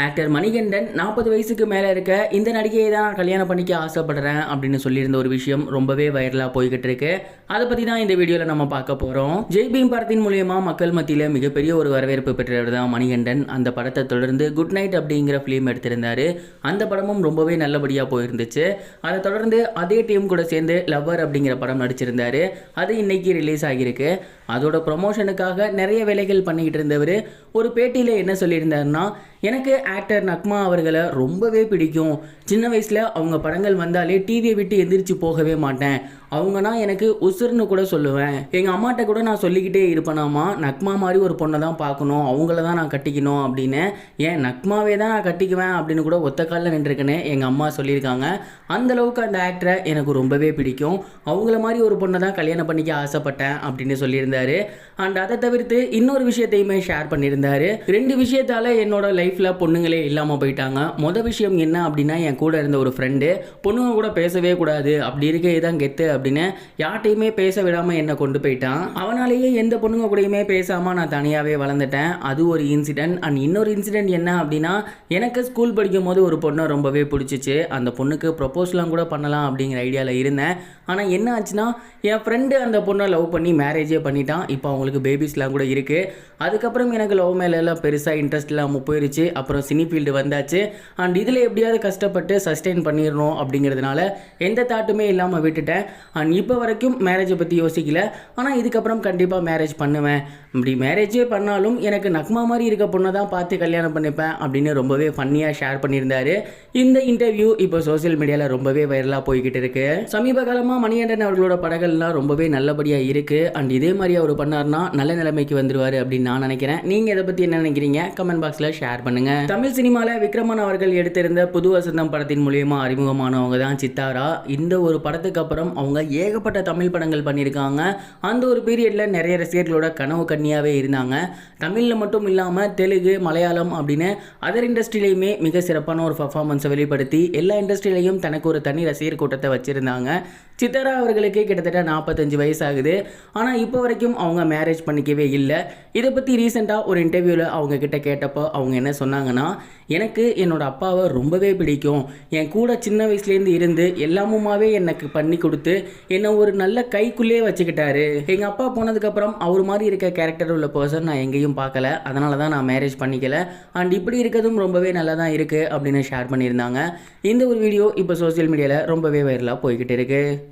Actor Manikandan நாற்பது வயசுக்கு மேலே இருக்க இந்த நடிகையை தான் நான் கல்யாணம் பண்ணிக்க ஆசைப்படுறேன் அப்படின்னு சொல்லியிருந்த ஒரு விஷயம் ரொம்பவே வைரலாக போய்கிட்டு இருக்கு. அதை பற்றி தான் இந்த வீடியோவில் நம்ம பார்க்க போகிறோம் ஜெய்பீம் படத்தின் மூலியமா மக்கள் மத்தியில் மிகப்பெரிய ஒரு வரவேற்பு பெற்றவர் தான் மணிகண்டன். அந்த படத்தை தொடர்ந்து குட் நைட் அப்படிங்கிற ஃபிலிம் எடுத்திருந்தாரு. அந்த படமும் ரொம்பவே நல்லபடியாக போயிருந்துச்சு. அதை தொடர்ந்து அதே டீம் கூட சேர்ந்து லவ்வர் அப்படிங்கிற படம் நடிச்சிருந்தாரு. அது இன்னைக்கு ரிலீஸ் ஆகியிருக்கு. அதோட ப்ரொமோஷனுக்காக நிறைய வேலைகள் பண்ணிக்கிட்டு இருந்தவர். ஒரு பேட்டியில் என்ன சொல்லியிருந்தாருன்னா எனக்கு ஆக்டர் நக்மா அவர்களை ரொம்பவே பிடிக்கும். சின்ன வயசில் அவங்க படங்கள் வந்தாலே டிவியை விட்டு எந்திரிச்சு போகவே மாட்டேன். அவங்கன்னா எனக்கு உசுர்னு கூட சொல்லுவேன். எங்கள் அம்மாட்ட கூட நான் சொல்லிக்கிட்டே இருப்பேனாமா. நக்மா மாதிரி ஒரு பொண்ணை தான் பார்க்கணும். அவங்கள தான் நான் கட்டிக்கணும் அப்படின்னு. ஏன் நக்மாவே தான் நான் கட்டிக்குவேன் அப்படின்னு கூட ஒத்த காலில் நின்றுருக்குன்னு எங்கள் அம்மா சொல்லியிருக்காங்க. அந்த அளவுக்கு அந்த ஆக்டரை எனக்கு ரொம்பவே பிடிக்கும். அவங்கள மாதிரி ஒரு பொண்ணை தான் கல்யாணம் பண்ணிக்க ஆசைப்பட்டேன் அப்படின்னு சொல்லியிருந்தேன் அண்ட் அதை தவிர்த்து இன்னொரு விஷயத்தையுமே ஷேர் பண்ணியிருந்தாரு. ரெண்டு விஷயத்தால என்னோட லைஃப்ல பொண்ணுங்களே இல்லாமல் போயிட்டாங்க. மொதல் விஷயம் என்ன அப்படின்னா என் கூட இருந்த ஒரு ஃப்ரெண்டு பொண்ணுங்க கூட பேசவே கூடாது. அப்படி இருக்கே தான் கெத்து அப்படின்னு யார்ட்டையுமே பேச விடாமல் என்னை கொண்டு போயிட்டான். அவனாலேயே எந்த பொண்ணுங்க கூடயுமே பேசாமல் நான் தனியாகவே வளர்ந்துட்டேன். அது ஒரு இன்சிடென்ட் அண்ட் இன்னொரு இன்சிடென்ட் என்ன அப்படின்னா எனக்கு ஸ்கூல் படிக்கும் போது ஒரு பொண்ணை ரொம்பவே பிடிச்சிச்சு. அந்த பொண்ணுக்கு ப்ரொப்போஸ்லாம் கூட பண்ணலாம் அப்படிங்கிற ஐடியாவில் இருந்தேன். ஆனால் என்ன ஆச்சுன்னா என் ஃப்ரெண்டு அந்த பொண்ணை லவ் பண்ணி மேரேஜே பண்ணி பண்ணிட்டான் இப்போ அவங்களுக்கு பேபிஸ்லாம் கூட இருக்குது அதுக்கப்புறம் எனக்கு லவ் மேல எல்லாம் பெருசாக இன்ட்ரெஸ்ட் இல்லாமல் போயிருச்சு. அப்புறம் சினி ஃபீல்டு வந்தாச்சு. அண்ட் இதில் எப்படியாவது கஷ்டப்பட்டு சஸ்டெயின் பண்ணிடணும் அப்படிங்கிறதுனால எந்த தாட்டுமே இல்லாமல் விட்டுட்டேன். அண்ட் இப்போ வரைக்கும் மேரேஜை பற்றி யோசிக்கல. ஆனால் இதுக்கப்புறம் கண்டிப்பாக மேரேஜ் பண்ணுவேன். இப்படி மேரேஜே பண்ணாலும் எனக்கு நக்மா மாதிரி இருக்க பொண்ணை தான் பார்த்து கல்யாணம் பண்ணிப்பேன் அப்படின்னு ரொம்பவே ஃபன்னியாக ஷேர் பண்ணியிருந்தாரு. இந்த இன்டர்வியூ இப்போ சோஷியல் மீடியாவில் ரொம்பவே வைரலாக போய்கிட்டு இருக்கு. சமீப காலமாக மணிகண்டன் அவர்களோட படங்கள்லாம் ரொம்பவே நல்லபடியாக இருக்குது அண்ட் இதே மாதிரி அவர் பண்ணார்னா நல்ல நிலைமைக்கு வந்துருவார் அப்படின்னு நான் நினைக்கிறேன். நீங்கள் இதை பற்றி என்ன நினைக்கிறீங்க? கமெண்ட் பாக்ஸில் ஷேர் பண்ணுங்க. தமிழ் சினிமாவில் விக்ரமன் அவர்கள் எடுத்திருந்த புது வசந்தம் படத்தின் மூலியமா அறிமுகமானவங்க தான் சித்தாரா? இந்த ஒரு படத்துக்கு அப்புறம் அவங்க ஏகப்பட்ட தமிழ் படங்கள் பண்ணியிருக்காங்க. அந்த ஒரு பீரியடில் நிறைய ரசிகர்களோட கனவு கன்னியாகவே இருந்தாங்க. தமிழில் மட்டும் இல்லாமல் தெலுங்கு மலையாளம் அப்படின்னு அதர் இண்டஸ்ட்ரியிலையுமே மிக சிறப்பான ஒரு பர்ஃபார்மன்ஸை வெளிப்படுத்தி எல்லா இண்டஸ்ட்ரியிலையும் தனக்கு ஒரு தனி ரசிகர் கூட்டத்தை வச்சுருந்தாங்க. சித்தரா அவர்களுக்கு கிட்டத்தட்ட நாற்பத்தஞ்சு வயசாகுது. ஆனால் இப்போ வரைக்கும் அவங்க மேரேஜ் பண்ணிக்கவே இல்லை. இதை பற்றி ரீசெண்டாக ஒரு இன்டர்வியூவில் அவங்க கிட்ட கேட்டப்போ அவங்க என்ன சொன்னாங்கன்னா எனக்கு என்னோட அப்பாவை ரொம்பவே பிடிக்கும். என் கூட சின்ன வயசுலேருந்து இருந்து எல்லாமுமாவே எனக்கு பண்ணி கொடுத்து என்னை ஒரு நல்ல கைக்குள்ளே வச்சுக்கிட்டாரு. எங்கள் அப்பா போனதுக்கப்புறம் அவர் மாதிரி இருக்க கேரக்டர் உள்ள பர்சன் நான் எங்கேயும் பார்க்கல. அதனால தான் நான் மேரேஜ் பண்ணிக்கல. அண்ட் இப்படி இருக்கிறதும் ரொம்பவே நல்லா தான் இருக்குது அப்படின்னு ஷேர் பண்ணியிருந்தாங்க. இந்த ஒரு வீடியோ இப்போ சோஷியல் மீடியாவில் ரொம்பவே வைரலாக போய்கிட்டு இருக்குது